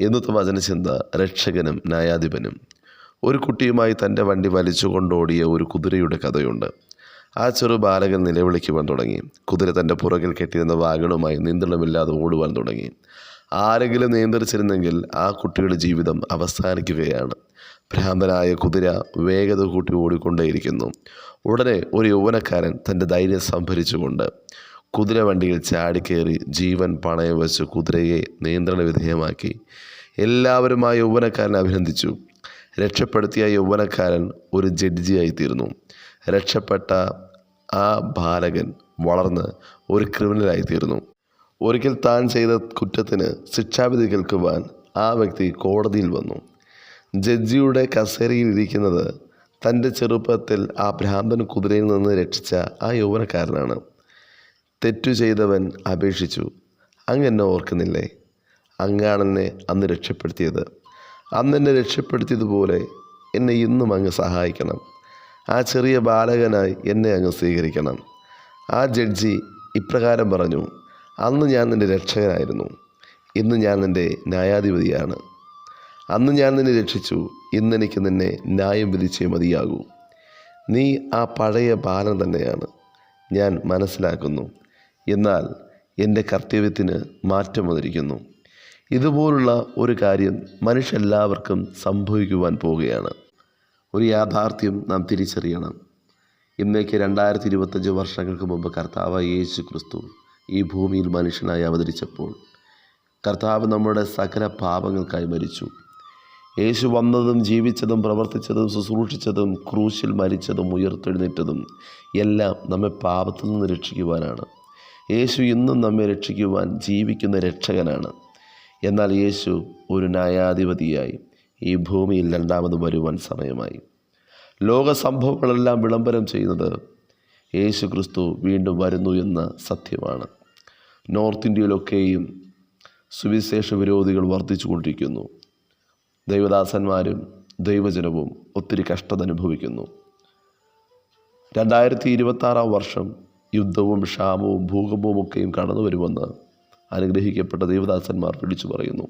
ഇന്നത്തെ വചനചിന്ത രക്ഷകനും ന്യായാധിപനും. ഒരു കുട്ടിയുമായി തന്റെ വണ്ടി വലിച്ചു കൊണ്ടോടിയ ഒരു കുതിരയുടെ കഥയുണ്ട്. ആ ചെറു ബാലകൻ നിലവിളിക്കുവാൻ തുടങ്ങി. കുതിര തന്റെ പുറകിൽ കെട്ടിയിരുന്ന വാഗണുമായി നിയന്ത്രണമില്ലാതെ ഓടുവാൻ തുടങ്ങി. ആരെങ്കിലും നിയന്ത്രിച്ചിരുന്നെങ്കിൽ ആ കുട്ടിയുടെ ജീവിതം അവസാനിക്കുകയാണ്. ഭ്രാന്തനായ കുതിര വേഗത കൂട്ടി ഓടിക്കൊണ്ടേയിരിക്കുന്നു. ഉടനെ ഒരു യൗവനക്കാരൻ തന്റെ ധൈര്യം സംഭരിച്ചുകൊണ്ട് കുതിര വണ്ടിയിൽ ചാടിക്കയറി ജീവൻ പണയം വെച്ച് കുതിരയെ നിയന്ത്രണ വിധേയമാക്കി. എല്ലാവരുമായി ആ യൗവനക്കാരനെ അഭിനന്ദിച്ചു. രക്ഷപ്പെടുത്തിയ യൗവനക്കാരൻ ഒരു ജഡ്ജിയായിത്തീർന്നു രക്ഷപ്പെട്ട ആ ബാലകൻ വളർന്ന് ഒരു ക്രിമിനലായിത്തീർന്നു ഒരിക്കൽ താൻ ചെയ്ത കുറ്റത്തിന് ശിക്ഷാവിധി കേൾക്കുവാൻ ആ വ്യക്തി കോടതിയിൽ വന്നു. ജഡ്ജിയുടെ കസേരയിൽ ഇരിക്കുന്നത് തന്റെ ചെറുപ്പത്തിൽ ആ ഭ്രാന്തൻ കുതിരയിൽ നിന്ന് രക്ഷിച്ച ആ യൗവനക്കാരനാണ്. തെറ്റു ചെയ്തവൻ അപേക്ഷിച്ചു. അങ്ങ് എന്നെ ഓർക്കുന്നില്ലേ? അങ്ങാണെന്നെ അന്ന് രക്ഷപ്പെടുത്തിയത്. അന്നെന്നെ രക്ഷപ്പെടുത്തിയതുപോലെ എന്നെ ഇന്നും അങ്ങ് സഹായിക്കണം. ആ ചെറിയ ബാലകനായി എന്നെ അങ്ങ് സ്വീകരിക്കണം. ആ ജഡ്ജി ഇപ്രകാരം പറഞ്ഞു അന്ന് ഞാൻ നിന്റെ രക്ഷകനായിരുന്നു. ഇന്ന് ഞാൻ നിന്റെ ന്യായാധിപതിയാണ്. അന്ന് ഞാൻ നിന്നെ രക്ഷിച്ചു. ഇന്നെനിക്ക് നിന്നെ ന്യായം വിധിച്ചേ മതിയാകൂ. നീ ആ പഴയ ബാലൻ തന്നെയാണ്. ഞാൻ മനസ്സിലാക്കുന്നു. എന്നാൽ എന്റെ കർത്തവ്യത്തിന് മാറ്റം വന്നിരിക്കുന്നു. ഇതുപോലുള്ള ഒരു കാര്യം മനുഷ്യരെല്ലാവർക്കും സംഭവിക്കുവാൻ പോവുകയാണ് ഒരു യാഥാർത്ഥ്യം നാം തിരിച്ചറിയണം. ഇന്നേക്ക് രണ്ടായിരത്തി ഇരുപത്തഞ്ച് വർഷങ്ങൾക്ക് മുമ്പ് കർത്താവ് യേശു ക്രിസ്തു ഈ ഭൂമിയിൽ മനുഷ്യനായി അവതരിച്ചപ്പോൾ കർത്താവ് നമ്മുടെ സകല പാപങ്ങൾക്കായി മരിച്ചു. യേശു വന്നതും ജീവിച്ചതും പ്രവർത്തിച്ചതും ശുശ്രൂഷിച്ചതും ക്രൂശിൽ മരിച്ചതും ഉയർത്തെഴുന്നേറ്റതും എല്ലാം നമ്മെ പാപത്തിൽ നിന്ന് രക്ഷിക്കുവാനാണ്. യേശു ഇന്നും നമ്മെ രക്ഷിക്കുവാൻ ജീവിക്കുന്ന രക്ഷകനാണ്. എന്നാൽ യേശു ഒരു ന്യായാധിപതിയായി. ഈ ഭൂമിയിൽ രണ്ടാമത് വരുവാൻ സമയമായി. ലോക സംഭവങ്ങളെല്ലാം വിളംബരം ചെയ്യുന്നത് യേശു ക്രിസ്തു വീണ്ടും വരുന്നു എന്ന സത്യമാണ്. നോർത്ത് ഇന്ത്യയിലൊക്കെയും സുവിശേഷ വിരോധികൾ വർദ്ധിച്ചു കൊണ്ടിരിക്കുന്നു. ദൈവദാസന്മാരും ദൈവജനവും ഒത്തിരി കഷ്ടത അനുഭവിക്കുന്നു രണ്ടായിരത്തി ഇരുപത്താറാം വർഷം യുദ്ധവും ക്ഷാമവും ഭൂകമ്പവും ഒക്കെയും കടന്നു വരുമെന്ന് അനുഗ്രഹിക്കപ്പെട്ട ദേവദാസന്മാർ വിളിച്ചു പറയുന്നു.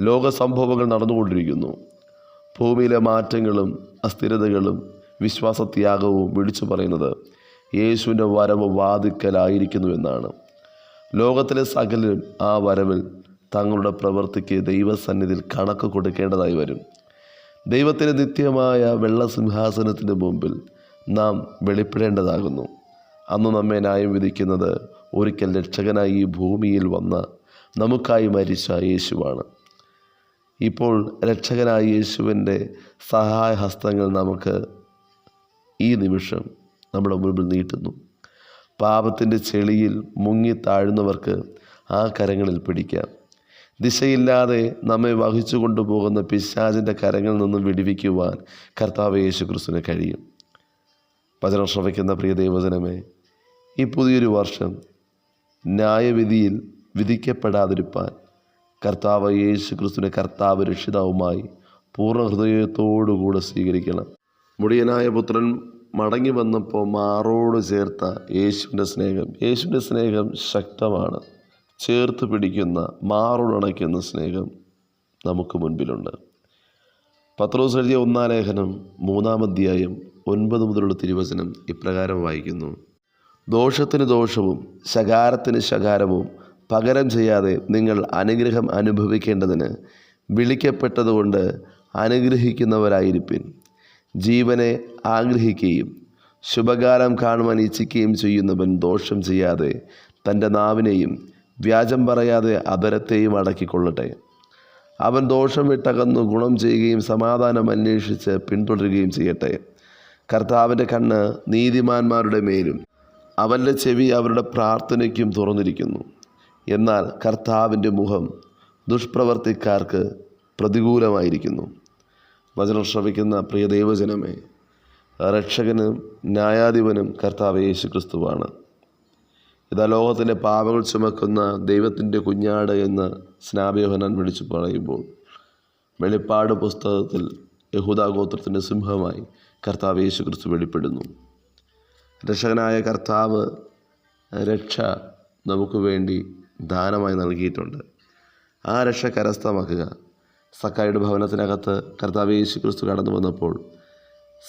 ലോക സംഭവങ്ങൾ നടന്നുകൊണ്ടിരിക്കുന്നു. ഭൂമിയിലെ മാറ്റങ്ങളും അസ്ഥിരതകളും വിശ്വാസത്യാഗവും വിളിച്ചു പറയുന്നത് യേശുവിന്റെ വരവ് വാതിക്കലായിരിക്കുന്നു എന്നാണ്. ലോകത്തിലെ സകലരും ആ വരവിൽ തങ്ങളുടെ പ്രവൃത്തിക്ക് ദൈവസന്നിധിയിൽ കണക്ക് കൊടുക്കേണ്ടതായി വരും. ദൈവത്തിന്റെ നിത്യമായ വെള്ളസിംഹാസനത്തിന്റെ മുമ്പിൽ നാം വെളിപ്പെടേണ്ടതാകുന്നു. അന്ന് നമ്മെ ന്യായം വിധിക്കുന്നത് ഒരിക്കൽ രക്ഷകനായി ഈ ഭൂമിയിൽ വന്ന് നമുക്കായി മരിച്ച യേശുവാണ്. ഇപ്പോൾ രക്ഷകനായ യേശുവിന്റെ സഹായ ഹസ്തങ്ങൾ നമുക്ക് ഈ നിമിഷം നമ്മുടെ മുൻപിൽ നീട്ടുന്നു. പാപത്തിന്റെ ചെളിയിൽ മുങ്ങി താഴുന്നവർക്ക് ആ കരങ്ങളിൽ പിടിക്കാം. ദിശയില്ലാതെ നമ്മെ വഹിച്ചു കൊണ്ടുപോകുന്ന പിശാചിന്റെ കരങ്ങളിൽ നിന്നും വിടിവിക്കുവാൻ കർത്താവ് യേശു ക്രിസ്തുവിന് കഴിയും. വചനം ശ്രമിക്കുന്ന പ്രിയ ദൈവജനമേ ഈ പുതിയൊരു വർഷം ന്യായവിധിയിൽ വിധിക്കപ്പെടാതിരിപ്പാൻ കർത്താവ് യേശു ക്രിസ്തുവിനെ കർത്താവ് രക്ഷിതാവുമായി പൂർണ ഹൃദയത്തോടുകൂടെ സ്വീകരിക്കണം. മുടിയനായ പുത്രൻ മടങ്ങി വന്നപ്പോൾ മാറോട് ചേർത്ത യേശുവിന്റെ സ്നേഹം. യേശുവിന്റെ സ്നേഹം ശക്തമാണ്. ചേർത്ത് പിടിക്കുന്ന മാറോടണയ്ക്കുന്ന സ്നേഹം നമുക്ക് മുൻപിലുണ്ട്. പത്രോസ് എഴുതിയ ഒന്നാം ലേഖനം മൂന്നാം അധ്യായം ഒൻപത് മുതലുള്ള തിരുവചനം ഇപ്രകാരം വായിക്കുന്നു. ദോഷത്തിന് ദോഷവും ശകാരത്തിന് ശകാരവും പകരം ചെയ്യാതെ നിങ്ങൾ അനുഗ്രഹം അനുഭവിക്കേണ്ടതിന് വിളിക്കപ്പെട്ടതുകൊണ്ട് അനുഗ്രഹിക്കുന്നവരായിരിപ്പിൻ. ജീവനെ ആഗ്രഹിക്കുകയും ശുഭകാലം കാണുവാൻ ഇച്ഛിക്കുകയും ചെയ്യുന്നവൻ ദോഷം ചെയ്യാതെ തന്റെ നാവിനെയും വ്യാജം പറയാതെ അപരത്തെയും അടക്കിക്കൊള്ളട്ടെ. അവൻ ദോഷം വിട്ടകന്നു ഗുണം ചെയ്യുകയും സമാധാനം അന്വേഷിച്ച് പിന്തുടരുകയും ചെയ്യട്ടെ. കർത്താവിന്റെ കണ്ണ് നീതിമാന്മാരുടെ മേലും അവന്റെ ചെവി അവരുടെ പ്രാർത്ഥനയ്ക്കും തുറന്നിരിക്കുന്നു. എന്നാൽ കർത്താവിന്റെ മുഖം ദുഷ്പ്രവർത്തിക്കാർക്ക് പ്രതികൂലമായിരിക്കുന്നു. വചനം ശ്രവിക്കുന്ന പ്രിയ ദൈവജനമേ രക്ഷകനും ന്യായാധിപനും കർത്താവ് യേശു ക്രിസ്തുവാണ് ഇതാ ലോകത്തിന്റെ പാപങ്ങൾ ചുമക്കുന്ന ദൈവത്തിന്റെ കുഞ്ഞാട് എന്ന് സ്നാപയോഹനാൻ വിളിച്ചു പറയുമ്പോൾ വെളിപ്പാട് പുസ്തകത്തിൽ യഹൂദാഗോത്രത്തിന്റെ സിംഹമായി കർത്താവ് യേശു ക്രിസ്തു വെളിപ്പെടുന്നു. രക്ഷകനായ കർത്താവ് രക്ഷ നമുക്ക് വേണ്ടി ദാനമായി നൽകിയിട്ടുണ്ട്. ആ രക്ഷ കരസ്ഥമാക്കുക. സക്കായിയുടെ ഭവനത്തിനകത്ത് കർത്താവ് യേശു ക്രിസ്തു കടന്നു വന്നപ്പോൾ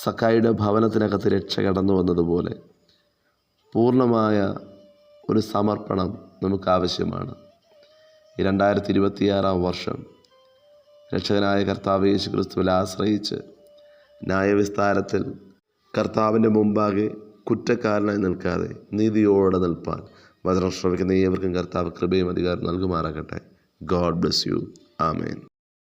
സക്കായിയുടെ ഭവനത്തിനകത്ത് രക്ഷ കടന്നു വന്നതുപോലെ പൂർണമായ ഒരു സമർപ്പണം നമുക്ക് ആവശ്യമാണ് ഈ രണ്ടായിരത്തി ഇരുപത്തിയാറാം വർഷം രക്ഷകനായ കർത്താവ് യേശു ക്രിസ്തുവിൽ ആശ്രയിച്ച് ന്യായവിസ്താരത്തിൽ കർത്താവിന്റെ മുമ്പാകെ കുറ്റക്കാരനായി നിൽക്കാതെ നീതിയോടെ നിൽപ്പാൻ. വചനം ശ്രമിക്കുന്ന ഏവർക്കും കർത്താവ് കൃപയും അധികാരം നൽകുമാറാകട്ടെ. God bless you amen